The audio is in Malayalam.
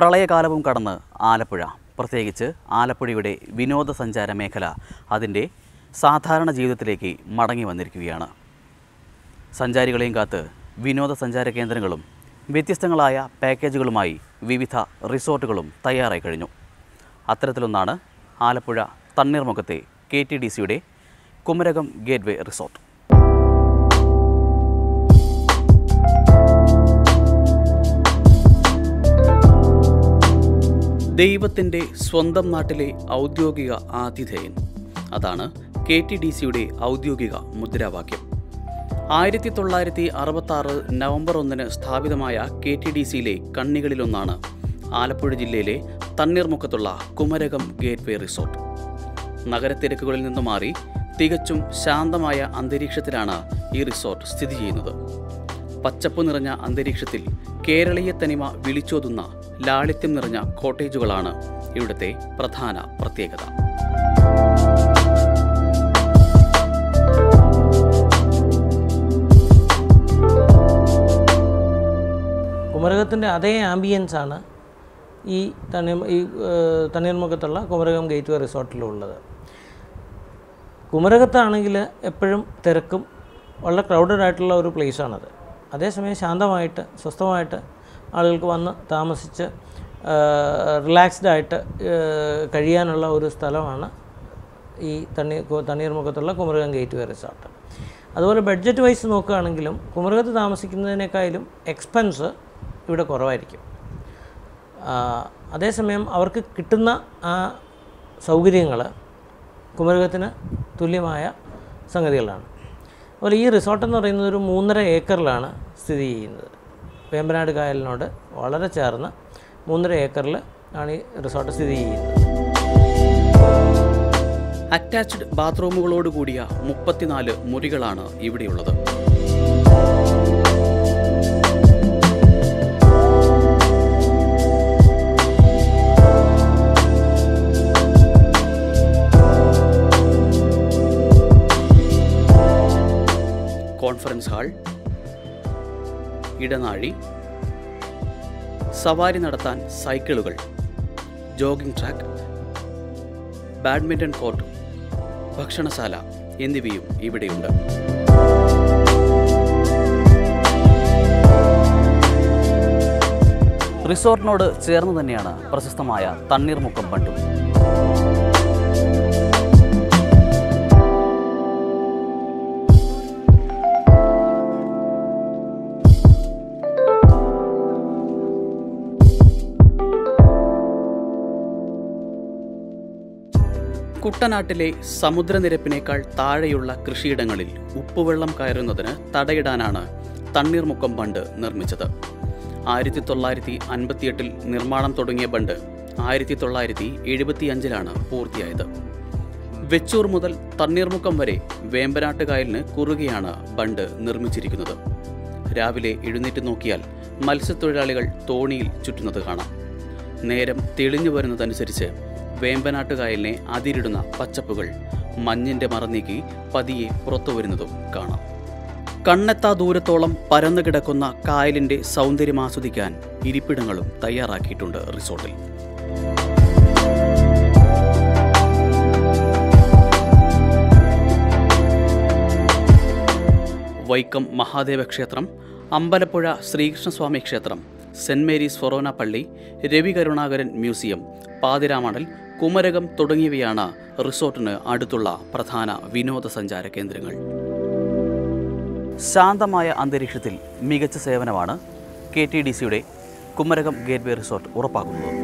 പ്രളയകാലവും കടന്ന് ആലപ്പുഴ. പ്രത്യേകിച്ച് ആലപ്പുഴയുടെ വിനോദസഞ്ചാര മേഖല അതിന്റെ സാധാരണ ജീവിതത്തിലേക്ക് മടങ്ങി വന്നിരിക്കുകയാണ്. സഞ്ചാരികളെയും കാത്ത് വിനോദസഞ്ചാര കേന്ദ്രങ്ങളും വ്യത്യസ്തങ്ങളായ പാക്കേജുകളുമായി വിവിധ റിസോർട്ടുകളും തയ്യാറായി കഴിഞ്ഞു. അത്തരത്തിലൊന്നാണ് ആലപ്പുഴ തണ്ണീർമുഖത്തെ കെ ടി ഡി സിയുടെ കുമരകം ഗേറ്റ്വേ റിസോർട്ട്. ദൈവത്തിന്റെ സ്വന്തം നാട്ടിലെ ഔദ്യോഗിക ആതിഥേയൻ. അതാണ് കെ ടി ഡി സിയുടെ ഔദ്യോഗിക മുദ്രാവാക്യം. ആയിരത്തി തൊള്ളായിരത്തി അറുപത്തി നവംബർ ഒന്നിന് സ്ഥാപിതമായ കെ ടി ഡി സിയിലെ കണ്ണികളിലൊന്നാണ് ആലപ്പുഴ ജില്ലയിലെ തണ്ണീർമുഖത്തുള്ള കുമരകം ഗേറ്റ്വേ റിസോർട്ട്. നഗരത്തിരക്കുകളിൽ നിന്ന് മാറി തികച്ചും ശാന്തമായ അന്തരീക്ഷത്തിലാണ് ഈ റിസോർട്ട് സ്ഥിതി ചെയ്യുന്നത്. പച്ചപ്പ് നിറഞ്ഞ അന്തരീക്ഷത്തിൽ കേരളീയ തനിമ വിളിച്ചോതുന്ന ലാളിത്യം നിറഞ്ഞ കോട്ടേജുകളാണ് ഇവിടുത്തെ പ്രധാന പ്രത്യേകത. കുമരകത്തിന്റെ അതേ ആംബിയൻസ് ആണ് ഈ തണ്ണീർ ഈ തണ്ണീർമുഖത്തുള്ള കുമരകം ഗേറ്റ് വേ റിസോർട്ടിലുള്ളത്. കുമരകത്താണെങ്കിൽ എപ്പോഴും തിരക്കും വളരെ ക്രൗഡഡ് ആയിട്ടുള്ള ഒരു പ്ലേസാണത് അതേസമയം ശാന്തമായിട്ട് സ്വസ്ഥമായിട്ട് ആളുകൾക്ക് വന്ന് താമസിച്ച് റിലാക്സ്ഡ് ആയിട്ട് കഴിയാനുള്ള ഒരു സ്ഥലമാണ് ഈ തണ്ണീർ തണ്ണീർമുഖത്തുള്ള കുമരകം ഗേറ്റ് വേ റിസോർട്ട്. അതുപോലെ ബഡ്ജറ്റ് വൈസ് നോക്കുകയാണെങ്കിലും കുമരകത്ത് താമസിക്കുന്നതിനേക്കാളും എക്സ്പെൻസ് ഇവിടെ കുറവായിരിക്കും. അതേസമയം അവർക്ക് കിട്ടുന്ന ആ സൗകര്യങ്ങൾ കുമരകത്തിന് തുല്യമായ സംഗതികളാണ്. അതുപോലെ ഈ റിസോർട്ട് എന്ന് പറയുന്നത് ഒരു മൂന്നര ഏക്കറിലാണ് സ്ഥിതി ചെയ്യുന്നത്. വേമ്പനാട് കായലിനോട് വളരെ ചേർന്ന് മൂന്നര ഏക്കറിൽ ആണ് ഈ റിസോർട്ട് സ്ഥിതി ചെയ്യുന്നത്. അറ്റാച്ച്ഡ് ബാത്റൂമുകളോട് കൂടിയ മുപ്പത്തിനാല് മുറികളാണ് ഇവിടെയുള്ളത്. കോൺഫറൻസ് ഹാൾ ഇടനാഴി സവാരി നടത്താൻ സൈക്കിളുകൾ ജോഗിംഗ് ട്രാക്ക് ബാഡ്മിന്റൺ കോർട്ട് ഭക്ഷണശാല എന്നിവയും ഇവിടെയുണ്ട്. റിസോർട്ടിനോട് ചേർന്ന് തന്നെയാണ് പ്രശസ്തമായ തണ്ണീർമുക്കം ബണ്ടും കുട്ടനാട്ടിലെ സമുദ്രനിരപ്പിനേക്കാൾ താഴെയുള്ള കൃഷിയിടങ്ങളിൽ ഉപ്പുവെള്ളം കയറുന്നതിന് തടയിടാനാണ് തണ്ണീർമുക്കം ബണ്ട് നിർമ്മിച്ചത്. ആയിരത്തി തൊള്ളായിരത്തി അൻപത്തിയെട്ടിൽ നിർമ്മാണം തുടങ്ങിയ ബണ്ട് ആയിരത്തി തൊള്ളായിരത്തി എഴുപത്തിയഞ്ചിലാണ് പൂർത്തിയായത്. വെച്ചൂർ മുതൽ തണ്ണീർമുക്കം വരെ വേമ്പനാട്ട് കായലിന് കുറുകെയാണ് ബണ്ട് നിർമ്മിച്ചിരിക്കുന്നത്. രാവിലെ എഴുന്നേറ്റ് നോക്കിയാൽ മത്സ്യത്തൊഴിലാളികൾ തോണിയിൽ ചുറ്റുന്നത് കാണാം. നേരം തെളിഞ്ഞു വരുന്നതനുസരിച്ച് വേമ്പനാട്ട് കായലിനെ അതിരിടുന്ന പച്ചപ്പുകൾ മഞ്ഞിന്റെ മറനീക്കി പതിയെ പുറത്തു വരുന്നതും കാണാം. കണ്ണെത്താ ദൂരത്തോളം പരന്നു കിടക്കുന്ന കായലിന്റെ സൗന്ദര്യം ആസ്വദിക്കാൻ ഇരിപ്പിടങ്ങളും തയ്യാറാക്കിയിട്ടുണ്ട് റിസോർട്ടിൽ. വൈക്കം മഹാദേവ ക്ഷേത്രം അമ്പലപ്പുഴ ശ്രീകൃഷ്ണസ്വാമി ക്ഷേത്രം സെന്റ് മേരീസ് ഫൊറോന പള്ളി രവി കരുണാകരൻ മ്യൂസിയം പാതിരാമണൽ കുമരകം തുടങ്ങിയവയാണ് റിസോർട്ടിന് അടുത്തുള്ള പ്രധാന വിനോദസഞ്ചാര കേന്ദ്രങ്ങൾ. ശാന്തമായ അന്തരീക്ഷത്തിൽ മികച്ച സേവനമാണ് കെ ടി ഡി സിയുടെ കുമരകം ഗേറ്റ്വേ റിസോർട്ട് ഉറപ്പാക്കുന്നത്.